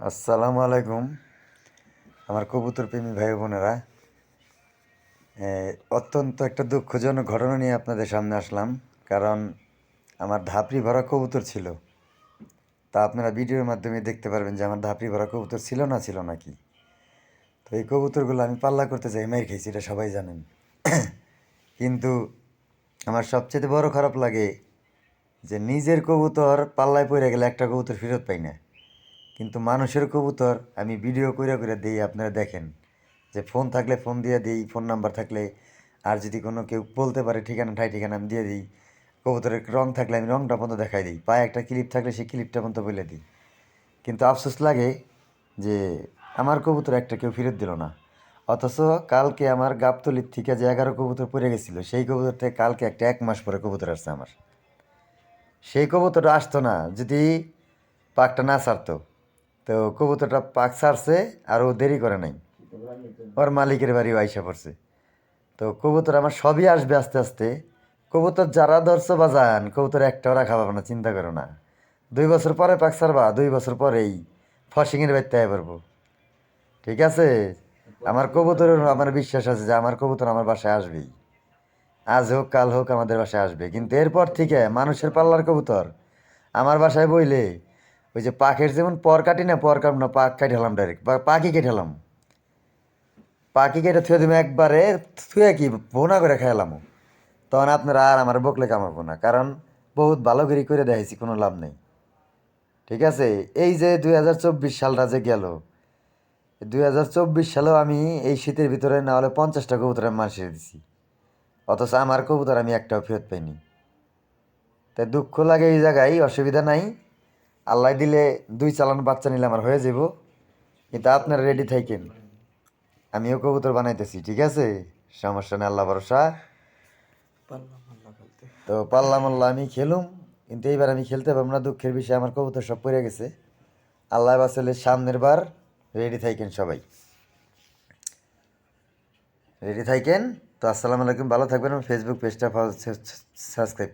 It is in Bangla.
আসসালামু আলাইকুম। আমার কবুতর প্রেমী ভাই বোনেরা অত্যন্ত একটা দুঃখজনক ঘটনা নিয়ে আপনাদের সামনে আসলাম, কারণ আমার ধাপড়ি ভরা কবুতর ছিল। তা আপনারা ভিডিওর মাধ্যমে দেখতে পারবেন যে আমার ধাপড়ি ভরা কবুতর ছিল না ছিল নাকি। তো এই কবুতরগুলো আমি পাল্লা করতে চাই মাইর খেয়েছি এটা সবাই জানেন। কিন্তু আমার সবচেয়ে বড় খারাপ লাগে যে নিজের কবুতর পাল্লায় পড়ে গেলে একটা কবুতর ফেরত পাই না। কিন্তু মানুষের কবুতর আমি ভিডিও করে করে দিই, আপনারা দেখেন। যে ফোন থাকলে ফোন দিয়ে দিই ফোন নাম্বার থাকলে আর যদি কোনো কেউ বলতে পারে ঠিকানা, ঠাই ঠিকানা আমি দিয়ে দিই। কবুতরের রং থাকলে আমি রংটা পর্যন্ত দেখাই দিই। পায়ে একটা ক্লিপ থাকলে সেই ক্লিপটা পর্যন্ত বলে দিই। কিন্তু আফসোস লাগে যে আমার কবুতর একটা কেউ ফেরত দিল না। অথচ কালকে আমার গাবতলির থেকে যে এগারো কবুতর পড়ে গেছিল, সেই কবুতর থেকে কালকে একটা এক মাস পরে কবুতর আসছে আমার। সেই কবুতরটা আসতো না যদি পাকটা না ছাড়তো। তো কবুতরটা পাক ছাড়ছে আর ও দেরি করে নাই। ওর মালিকের বাড়ি আইসা পড়ছে। তো কবুতর আমার সবই আসবে আস্তে আস্তে। কবুতর যারা ধরছো বাজান, কবুতর একটাও রাখা পাবো না, চিন্তা করো না। দুই বছর পরে পাক ছাড়বা, দুই বছর পরেই ফসিংয়ের বাড়িতে পারব ঠিক আছে? আমার কবুতরের আমার বিশ্বাস আছে যে আমার কবুতর আমার বাসায় আসবেই। আজ হোক, কাল হোক আমাদের বাসায় আসবে। কিন্তু এরপর থেকে মানুষের পাল্লার কবুতর আমার বাসায় বইলে ওই যে পাখের যেমন পর কাটি না, পর কাট না পাক কাটালাম ডাইরেক্ট পাখি কেটে কেটালাম পাখি কেটে থুয়ে দিবে একবারে, থুয়ে কি বোনা করে খাইলাম তখন আপনারা আর আমার বকলে কামাবো না, কারণ বহুত ভালো করে করে দেখাইছি, কোনো লাভ নেই। ঠিক আছে? এই যে দুই হাজার চব্বিশ সালটা যে গেল, দুই হাজার চব্বিশ সালেও আমি এই শীতের ভিতরে না হলে পঞ্চাশটা কবুতর আমি মাসিয়ে দিছি। অথচ আমার কবুতর আমি একটাও ফেরত পাইনি। তাই দুঃখ লাগে এই জায়গায়, অসুবিধা নাই। আল্লাহ দিলে দুই চালান বাচ্চা নিলে আমার হয়ে যাব কিন্তু আপনারা রেডি থাকেন। আমিও কবুতর বানাইতেছি ঠিক আছে? সমস্যা নেই আল্লাহ ভরসা। তো পাল্লা মাল্লা আমি খেলুম। কিন্তু এইবার আমি খেলতে পারব না দুঃখের বিষয়ে আমার কবুতর সব পড়ে গেছে। আল্লাহ বাসলে সামনের বার রেডি থাকেন সবাই। রেডি থাকেন? তো আসসালামু আলাইকুম ভালো থাকবেন। ফেসবুক পেজটা সাবস্ক্রাইব